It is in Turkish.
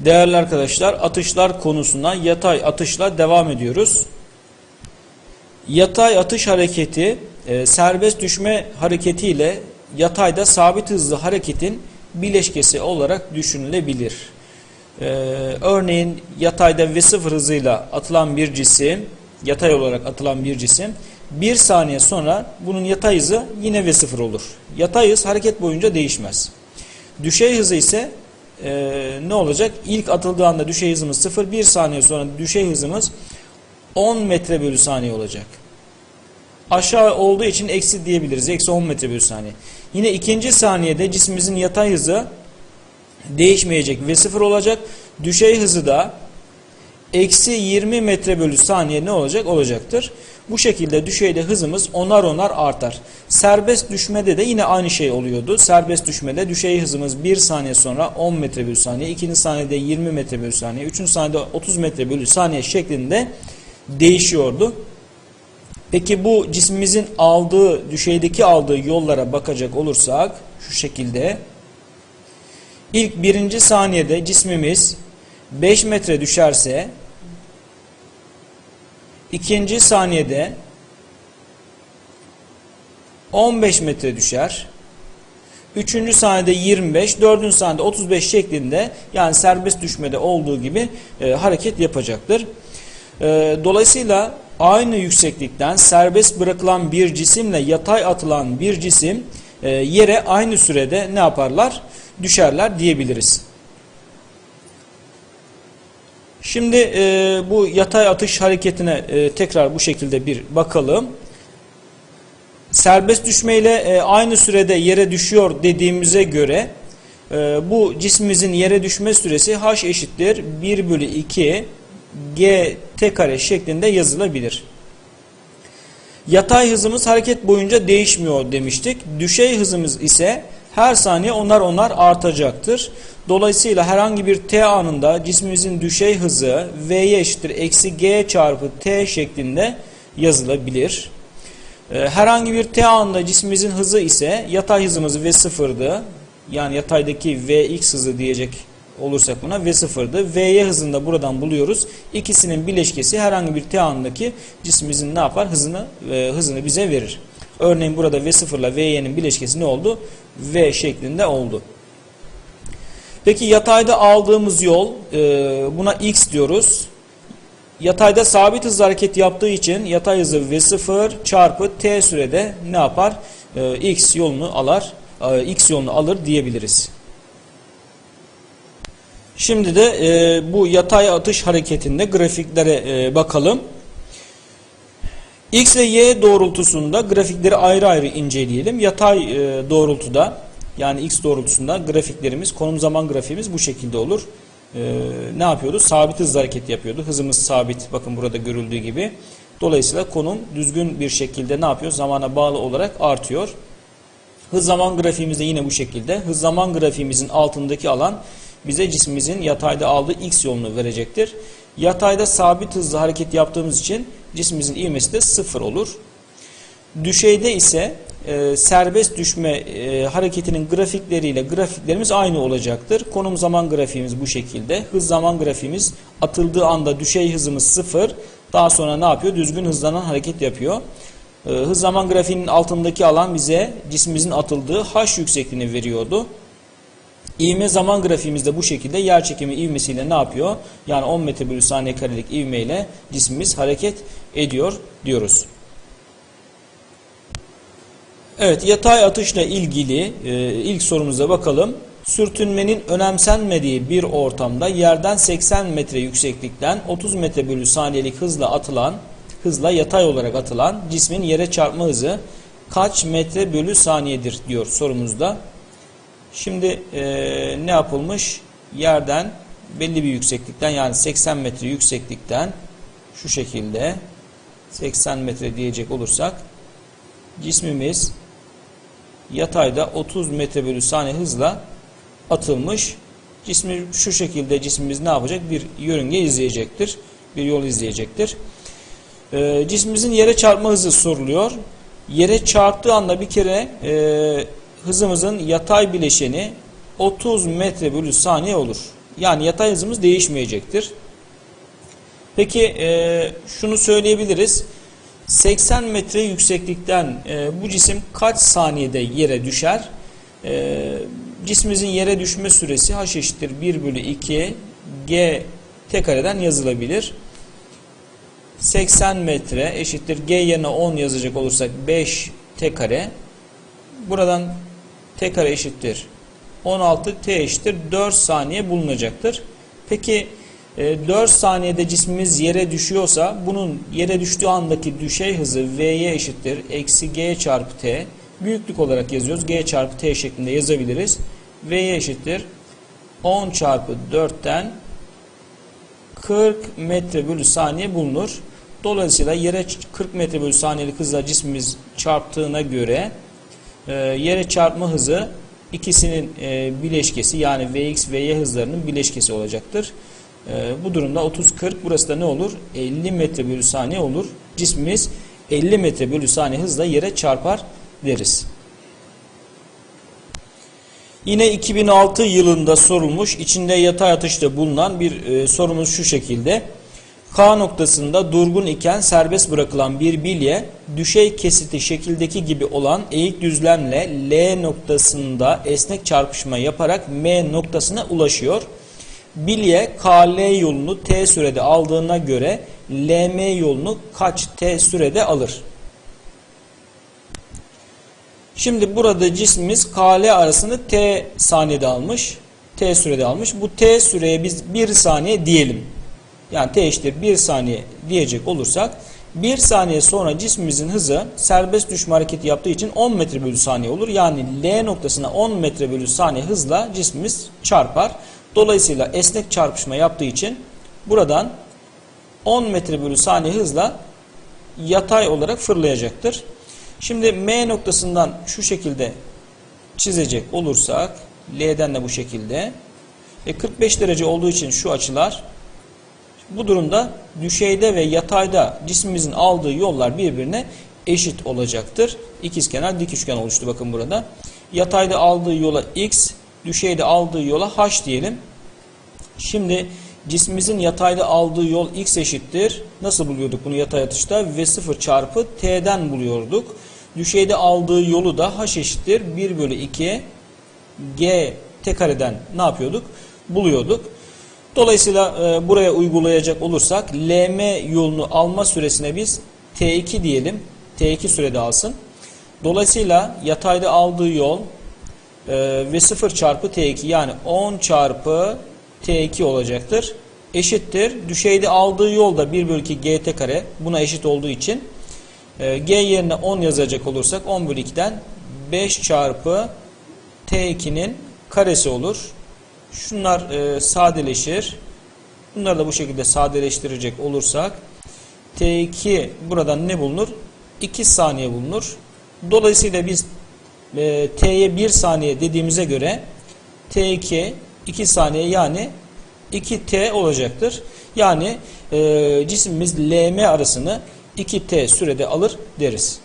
Değerli arkadaşlar atışlar konusuna yatay atışla devam ediyoruz. Yatay atış hareketi e, serbest düşme hareketiyle yatayda sabit hızlı hareketin bileşkesi olarak düşünülebilir. E, örneğin yatayda v0 hızıyla atılan bir cisim, yatay olarak atılan bir cisim bir saniye sonra bunun yatay hızı yine v0 olur. Yatay hız hareket boyunca değişmez. Düşey hızı ise e, ne olacak? İlk atıldığı anda düşey hızımız 0, 1 saniye sonra düşey hızımız 10 metre bölü saniye olacak. Aşağı olduğu için eksi diyebiliriz. Eksi 10 metre bölü saniye. Yine ikinci saniyede cismimizin yatay hızı değişmeyecek ve 0 olacak. Düşey hızı da eksi 20 metre bölü saniye ne olacak? Olacaktır. Bu şekilde düşeyde hızımız onar onar artar. Serbest düşmede de yine aynı şey oluyordu. Serbest düşmede düşey hızımız 1 saniye sonra 10 metre bölü saniye, 2. saniyede 20 metre bölü saniye, 3. saniyede 30 metre bölü saniye şeklinde değişiyordu. Peki bu cismimizin aldığı, düşeydeki aldığı yollara bakacak olursak şu şekilde ilk birinci saniyede cismimiz 5 metre düşerse ikinci saniyede 15 metre düşer. Üçüncü saniyede 25, dördüncü saniyede 35 şeklinde yani serbest düşmede olduğu gibi e, hareket yapacaktır. E, dolayısıyla aynı yükseklikten serbest bırakılan bir cisimle yatay atılan bir cisim e, yere aynı sürede ne yaparlar? Düşerler diyebiliriz. Şimdi e, bu yatay atış hareketine e, tekrar bu şekilde bir bakalım. Serbest düşmeyle e, aynı sürede yere düşüyor dediğimize göre e, bu cismimizin yere düşme süresi h eşittir 1 bölü 2 g t kare şeklinde yazılabilir. Yatay hızımız hareket boyunca değişmiyor demiştik. Düşey hızımız ise her saniye onar onar artacaktır. Dolayısıyla herhangi bir t anında cismimizin düşey hızı v'ye eşittir eksi g çarpı t şeklinde yazılabilir. Ee, herhangi bir t anında cismimizin hızı ise yatay hızımız v0'dı. Yani yataydaki vx hızı diyecek olursak buna v0'dı. vy hızını da buradan buluyoruz. İkisinin bileşkesi herhangi bir t anındaki cismimizin ne yapar? Hızını e, hızını bize verir. Örneğin burada v0 ile vy'nin bileşkesi ne oldu? v şeklinde oldu. Peki yatayda aldığımız yol e, buna x diyoruz. Yatayda sabit hızla hareket yaptığı için yatay hızı v0 çarpı t sürede ne yapar? E, x yolunu alır, e, x yolunu alır diyebiliriz. Şimdi de bu yatay atış hareketinde grafiklere bakalım. X ve Y doğrultusunda grafikleri ayrı ayrı inceleyelim. Yatay e, doğrultuda yani X doğrultusunda grafiklerimiz, konum zaman grafiğimiz bu şekilde olur. E, ne yapıyoruz? Sabit hızla hareket yapıyordu. Hızımız sabit. Bakın burada görüldüğü gibi. Dolayısıyla konum düzgün bir şekilde ne yapıyor? Zamana bağlı olarak artıyor. Hız zaman grafiğimiz de yine bu şekilde. Hız zaman grafiğimizin altındaki alan bize cismimizin yatayda aldığı x yolunu verecektir. Yatayda sabit hızla hareket yaptığımız için cismimizin ivmesi de sıfır olur. Düşeyde ise e, serbest düşme e, hareketinin grafikleriyle grafiklerimiz aynı olacaktır. Konum zaman grafiğimiz bu şekilde. Hız zaman grafiğimiz atıldığı anda düşey hızımız sıfır. Daha sonra ne yapıyor? Düzgün hızlanan hareket yapıyor. E, hız zaman grafiğinin altındaki alan bize cismimizin atıldığı h yüksekliğini veriyordu. İvme zaman grafiğimiz de bu şekilde yer çekimi ivmesiyle ne yapıyor? Yani 10 metre bölü saniye karelik ivmeyle cismimiz hareket ediyor diyoruz. Evet yatay atışla ilgili e, ilk sorumuza bakalım. Sürtünmenin önemsenmediği bir ortamda yerden 80 metre yükseklikten 30 metre bölü saniyelik hızla atılan, hızla yatay olarak atılan cismin yere çarpma hızı kaç metre bölü saniyedir diyor sorumuzda. Şimdi e, ne yapılmış? Yerden belli bir yükseklikten yani 80 metre yükseklikten şu şekilde 80 metre diyecek olursak cismimiz yatayda 30 metre bölü saniye hızla atılmış. Cismi şu şekilde cismimiz ne yapacak? Bir yörünge izleyecektir. Bir yol izleyecektir. E, cismimizin yere çarpma hızı soruluyor. Yere çarptığı anda bir kere e, hızımızın yatay bileşeni 30 metre bölü saniye olur. Yani yatay hızımız değişmeyecektir. Peki e, şunu söyleyebiliriz. 80 metre yükseklikten e, bu cisim kaç saniyede yere düşer? E, cismimizin yere düşme süresi h eşittir 1 bölü 2 g t kareden yazılabilir. 80 metre eşittir g yerine 10 yazacak olursak 5 t kare. Buradan t kare eşittir 16 t eşittir 4 saniye bulunacaktır. Peki e, 4 saniyede cismimiz yere düşüyorsa bunun yere düştüğü andaki düşey hızı v'ye eşittir eksi g çarpı t büyüklük olarak yazıyoruz. g çarpı t şeklinde yazabiliriz. v'ye eşittir 10 çarpı 4'ten 40 metre bölü saniye bulunur. Dolayısıyla yere 40 metre bölü saniyelik hızla cismimiz çarptığına göre e, yere çarpma hızı ikisinin e, bileşkesi yani Vx ve y hızlarının bileşkesi olacaktır. E, bu durumda 30-40 burası da ne olur? 50 metre bölü saniye olur. Cismimiz 50 metre bölü saniye hızla yere çarpar deriz. Yine 2006 yılında sorulmuş, içinde yatay atışta bulunan bir e, sorumuz şu şekilde. K noktasında durgun iken serbest bırakılan bir bilye, düşey kesiti şekildeki gibi olan eğik düzlemle L noktasında esnek çarpışma yaparak M noktasına ulaşıyor. Bilye KL yolunu T sürede aldığına göre LM yolunu kaç T sürede alır? Şimdi burada cismimiz KL arasını T saniyede almış. T sürede almış. Bu T süreye biz 1 saniye diyelim. Yani T eşittir 1 saniye diyecek olursak 1 saniye sonra cismimizin hızı serbest düşme hareketi yaptığı için 10 metre bölü saniye olur. Yani L noktasına 10 metre bölü saniye hızla cismimiz çarpar. Dolayısıyla esnek çarpışma yaptığı için buradan 10 metre bölü saniye hızla yatay olarak fırlayacaktır. Şimdi M noktasından şu şekilde çizecek olursak L'den de bu şekilde e 45 derece olduğu için şu açılar bu durumda düşeyde ve yatayda cismimizin aldığı yollar birbirine eşit olacaktır. İkizkenar dik üçgen oluştu bakın burada. Yatayda aldığı yola x, düşeyde aldığı yola h diyelim. Şimdi cismimizin yatayda aldığı yol x eşittir. Nasıl buluyorduk bunu yatay atışta? V0 çarpı t'den buluyorduk. Düşeyde aldığı yolu da h eşittir 1 bölü 2 g t kareden ne yapıyorduk? Buluyorduk. Dolayısıyla e, buraya uygulayacak olursak LM yolunu alma süresine biz T2 diyelim. T2 sürede alsın. Dolayısıyla yatayda aldığı yol e, ve 0 çarpı T2 yani 10 çarpı T2 olacaktır. Eşittir. Düşeyde aldığı yol da 1 bölü 2 GT kare. Buna eşit olduğu için e, G yerine 10 yazacak olursak 10 bölü 2'den 5 çarpı T2'nin karesi olur. Şunlar e, sadeleşir. Bunları da bu şekilde sadeleştirecek olursak T2 buradan ne bulunur? 2 saniye bulunur. Dolayısıyla biz e, T'ye 1 saniye dediğimize göre T2 2 saniye yani 2T olacaktır. Yani e, cisimimiz LM arasını 2T sürede alır deriz.